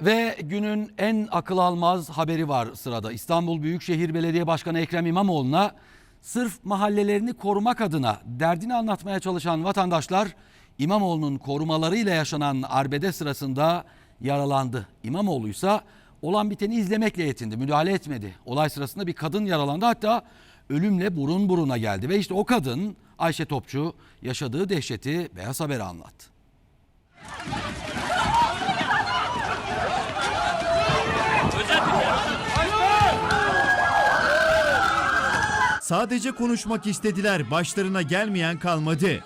Ve günün en akıl almaz haberi var sırada. İstanbul Büyükşehir Belediye Başkanı Ekrem İmamoğlu'na sırf mahallelerini korumak adına derdini anlatmaya çalışan vatandaşlar İmamoğlu'nun korumalarıyla yaşanan arbede sırasında yaralandı. İmamoğlu ise olan biteni izlemekle yetindi, müdahale etmedi. Olay sırasında bir kadın yaralandı hatta ölümle burun buruna geldi. Ve işte o kadın Ayşe Topçu yaşadığı dehşeti Beyaz Haber'e anlattı. Sadece konuşmak istediler, başlarına gelmeyen kalmadı.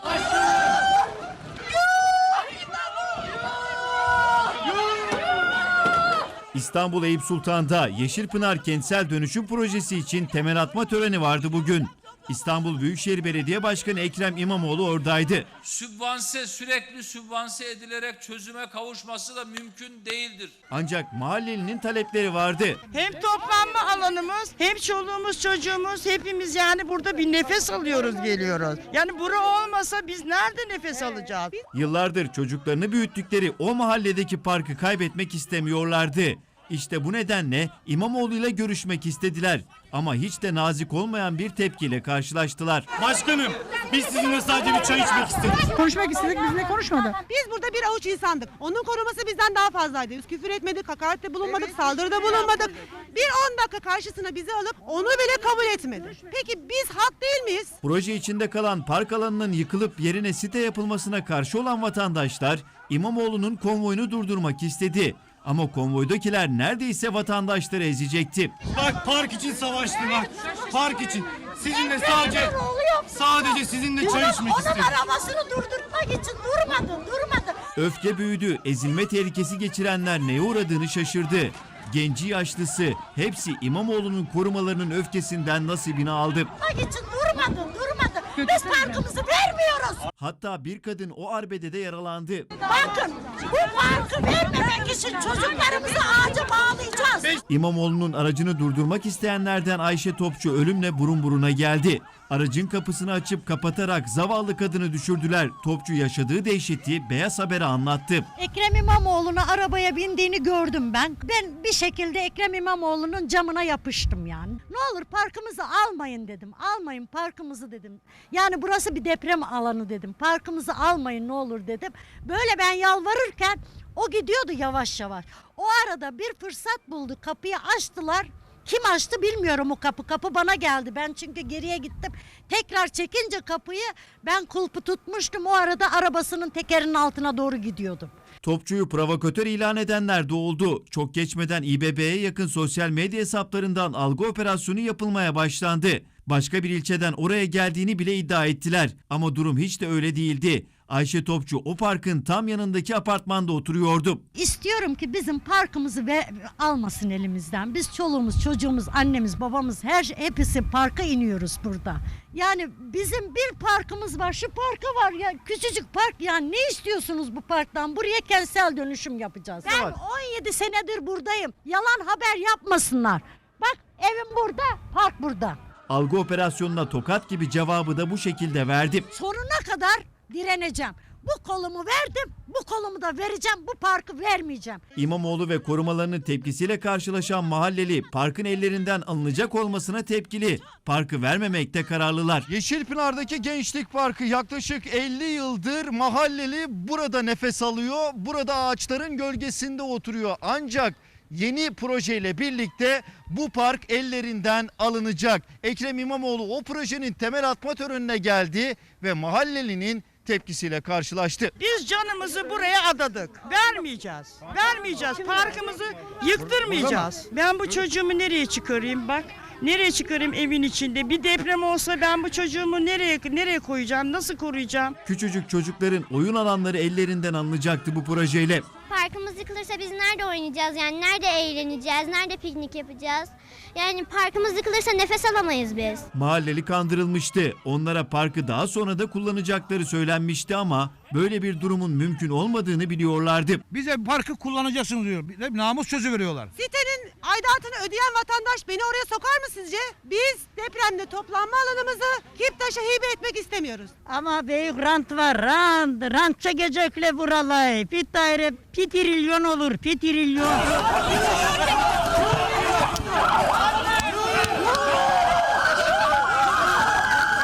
İstanbul Eyüp Sultan'da Yeşilpınar Kentsel Dönüşüm Projesi için temel atma töreni vardı bugün. İstanbul Büyükşehir Belediye Başkanı Ekrem İmamoğlu oradaydı. sübvanse sürekli sübvanse edilerek çözüme kavuşması da mümkün değildir. Ancak mahallelinin talepleri vardı. Hem toplanma alanımız hem çoluğumuz çocuğumuz hepimiz yani burada bir nefes alıyoruz geliyoruz. Yani bura olmasa biz nerede nefes alacağız? Yıllardır çocuklarını büyüttükleri o mahalledeki parkı kaybetmek istemiyorlardı. İşte bu nedenle İmamoğlu ile görüşmek istediler. Ama hiç de nazik olmayan bir tepkiyle karşılaştılar. Başkanım biz sizinle sadece bir çay içmek istedik. Konuşmak istedik bizle konuşmadı. Biz burada bir avuç insandık. Onun koruması bizden daha fazlaydı. Biz küfür etmedik, hakarette bulunmadık, saldırıda bulunmadık. Bir 10 dakika karşısına bizi alıp onu bile kabul etmedi. Peki biz hak değil miyiz? Proje içinde kalan park alanının yıkılıp yerine site yapılmasına karşı olan vatandaşlar İmamoğlu'nun konvoyunu durdurmak istedi. Ama konvoydakiler neredeyse vatandaşları ezecekti. Bak park için savaştım bak. Park için. Sizinle sadece sadece sizinle çay içmek istedim. arabasını durdurmak için durmadı, durmadı. Öfke büyüdü, ezilme tehlikesi geçirenler neye uğradığını şaşırdı. Genci yaşlısı hepsi İmamoğlu'nun korumalarının öfkesinden nasibini aldı. Durmak için durmadı, durmadı. Biz parkımızı vermiyoruz. Hatta bir kadın o arbedede yaralandı. Bakın bu parkı vermemek için çocuklarımızı ağaca bağlayacağız. İmamoğlu'nun aracını durdurmak isteyenlerden Ayşe Topçu ölümle burun buruna geldi. Aracın kapısını açıp kapatarak zavallı kadını düşürdüler. Topçu yaşadığı dehşeti Beyaz Haber'e anlattı. Ekrem İmamoğlu'na arabaya bindiğini gördüm ben. Ben bir şekilde Ekrem İmamoğlu'nun camına yapıştım yani. Ne olur parkımızı almayın dedim. Almayın parkımızı dedim. Yani burası bir deprem alanı dedim. Parkımızı almayın ne olur dedim. Böyle ben yalvarırken o gidiyordu yavaş yavaş. O arada bir fırsat buldu. Kapıyı açtılar. Kim açtı bilmiyorum o kapı. Kapı bana geldi. Ben çünkü geriye gittim. Tekrar çekince kapıyı ben kulpu tutmuştum. O arada arabasının tekerinin altına doğru gidiyordum. Topçuyu provokatör ilan edenler de oldu. Çok geçmeden İBB'ye yakın sosyal medya hesaplarından algı operasyonu yapılmaya başlandı. Başka bir ilçeden oraya geldiğini bile iddia ettiler. Ama durum hiç de öyle değildi. Ayşe Topçu o parkın tam yanındaki apartmanda oturuyordu. İstiyorum ki bizim parkımızı ve almasın elimizden. Biz çoluğumuz, çocuğumuz, annemiz, babamız her şey, hepsi parka iniyoruz burada. Yani bizim bir parkımız var. Şu parka var ya küçücük park yani ne istiyorsunuz bu parktan? Buraya kentsel dönüşüm yapacağız. Ben 17 senedir buradayım. Yalan haber yapmasınlar. Bak evim burada, park burada. Algı operasyonuna tokat gibi cevabı da bu şekilde verdi. Sonuna kadar direneceğim. Bu kolumu verdim, bu kolumu da vereceğim, bu parkı vermeyeceğim. İmamoğlu ve korumalarının tepkisiyle karşılaşan mahalleli parkın ellerinden alınacak olmasına tepkili. Parkı vermemekte kararlılar. Yeşilpınar'daki Gençlik Parkı yaklaşık 50 yıldır mahalleli burada nefes alıyor. Burada ağaçların gölgesinde oturuyor. Ancak yeni projeyle birlikte bu park ellerinden alınacak. Ekrem İmamoğlu o projenin temel atma törenine geldi ve mahallelinin tepkisiyle karşılaştı. Biz canımızı buraya adadık. Vermeyeceğiz. Vermeyeceğiz. Parkımızı yıktırmayacağız. Ben bu çocuğumu nereye çıkarayım bak. Nereye çıkarayım evin içinde? Bir deprem olsa ben bu çocuğumu nereye nereye koyacağım? Nasıl koruyacağım? Küçücük çocukların oyun alanları ellerinden alınacaktı bu projeyle. Parkımız yıkılırsa biz nerede oynayacağız? Yani nerede eğleneceğiz? Nerede piknik yapacağız? Yani parkımız yıkılırsa nefes alamayız biz. Mahalleli kandırılmıştı. Onlara parkı daha sonra da kullanacakları söylenmişti ama böyle bir durumun mümkün olmadığını biliyorlardı. Bize parkı kullanacaksınız diyor. Bir de Namus sözü veriyorlar. Sitenin aidatını ödeyen vatandaş beni oraya sokar mı sizce? Biz depremde toplanma alanımızı Kiptaş'a hibe etmek istemiyoruz. Ama büyük rant var rant. Rant çekecekler buralar. Bir daire bir trilyon olur bir trilyon.